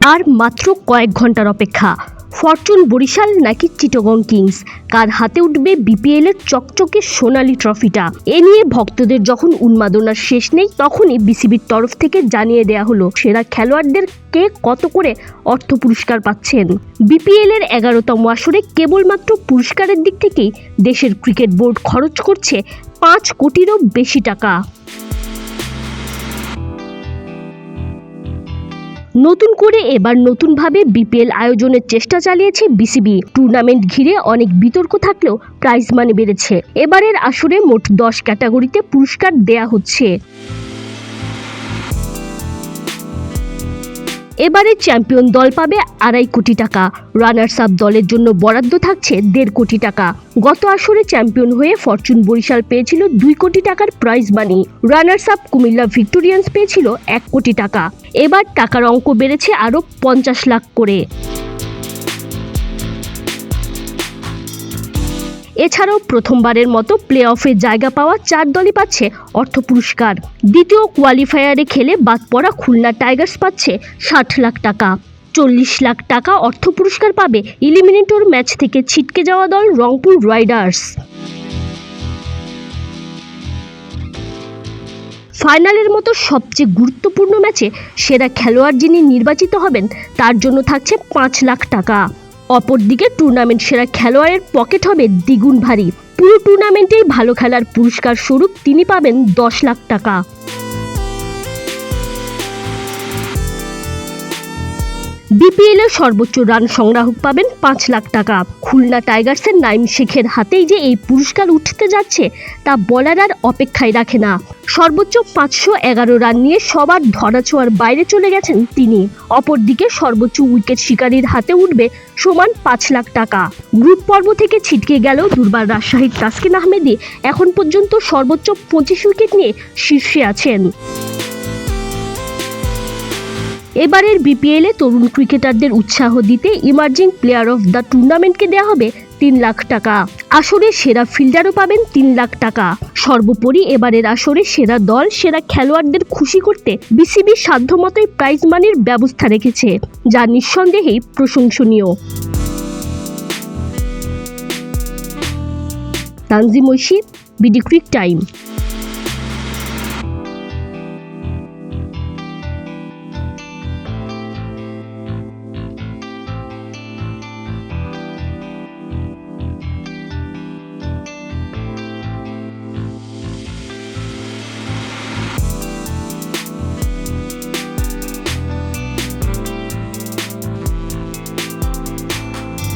আর মাত্র কয়েক ঘণ্টার অপেক্ষা। ফরচুন বরিশাল নাকি চিটগং কিংস? কার হাতে উঠবে বিপিএল এর চকচকে সোনালী ট্রফিটা? এ নিয়ে ভক্তদের যখন উন্মাদনার শেষ নেই, তখনই বিসিবির তরফ থেকে জানিয়ে দেয়া হলো, সেরা খেলোয়াড়দের কে কত করে অর্থ পুরস্কার পাচ্ছেন? বিপিএল এর এগারোতম আসরে কেবলমাত্র পুরস্কারের দিক থেকেই দেশের ক্রিকেট বোর্ড খরচ করছে পাঁচ কোটিরও বেশি টাকা। নতুন করে এবার নতুনভাবে বিপিএল আয়োজনের চেষ্টা চালিয়েছে বিসিবি। টুর্নামেন্ট ঘিরে অনেক বিতর্ক থাকলেও প্রাইজ মানি বেড়েছে। এবারের আসরে মোট দশ ক্যাটাগরিতে পুরস্কার দেয়া হচ্ছে। এবারে চ্যাম্পিয়ন দল পাবে আড়াই কোটি টাকা। রানার্স আপ দলের জন্য বরাদ্দ থাকছে দেড় কোটি টাকা। গত আসরে চ্যাম্পিয়ন হয়ে ফরচুন বরিশাল পেয়েছিল দুই কোটি টাকার prize money runners up Comilla Victorians পেয়েছিল এক কোটি টাকা। এবার টাকার অঙ্ক বেড়েছে আরও পঞ্চাশ লাখ করে। এছাড়াও প্রথমবারের মতো প্লে অফে জায়গা পাওয়া চার দলই পাচ্ছে অর্থ পুরস্কার। দ্বিতীয় কোয়ালিফায়ারে খেলে বাদ পড়া খুলনা টাইগার্স পাচ্ছে ষাট লাখ টাকা। চল্লিশ লাখ টাকা অর্থ পুরস্কার পাবে ইলিমিনেটর ম্যাচ থেকে ছিটকে যাওয়া দল রংপুর রাইডার্স ফাইনালের মতো সবচেয়ে গুরুত্বপূর্ণ ম্যাচে সেরা খেলোয়াড় যিনি নির্বাচিত হবেন, তার জন্য থাকছে পাঁচ লাখ টাকা। অপরদিকে টুর্নামেন্ট সেরা খেলোয়াড়ের পকেট হবে দ্বিগুণ ভারী। পুরো টুর্নামেন্টেই ভালো খেলার পুরস্কার স্বরূপ তিনি পাবেন দশ লাখ টাকা। বিপিএল এর সর্বোচ্চ রান সংগ্রাহক পাবেন পাঁচ লাখ টাকা। খুলনা টাইগার্সের নাইম শেখের হাতেই যে এই পুরস্কার উঠতে যাচ্ছে, তা বলার আর অপেক্ষায় রাখে না। সর্বোচ্চ পাঁচশো এগারো রান নিয়ে সবার ধরাছোঁয়ার বাইরে চলে গেছেন তিনি। অপরদিকে সর্বোচ্চ উইকেট শিকারীর হাতে উঠবে সমান পাঁচ লাখ টাকা। গ্রুপ পর্ব থেকে ছিটকে গেল দুর্বার রাজশাহীর তাসকিন আহমেদি এখন পর্যন্ত সর্বোচ্চ পঁচিশ উইকেট নিয়ে শীর্ষে আছেন। এবারের বিপিএল তরুণ ক্রিকেটারদের উৎসাহ দিতে ইমার্জিং প্লেয়ার অফ দ্য টুর্নামেন্টকে দেওয়া হবে তিন লাখ টাকা। আসরে সেরা ফিল্ডারও পাবেন তিন লাখ টাকা। সর্বোপরি এবারের আসরে সেরা দল, সেরা খেলোয়াড়দের খুশি করতে বিসিবি সাধ্যমতোই প্রাইজ মানির ব্যবস্থা রেখেছে, যা নিঃসন্দেহেই প্রশংসনীয়। Tanzim Oishi BD cric time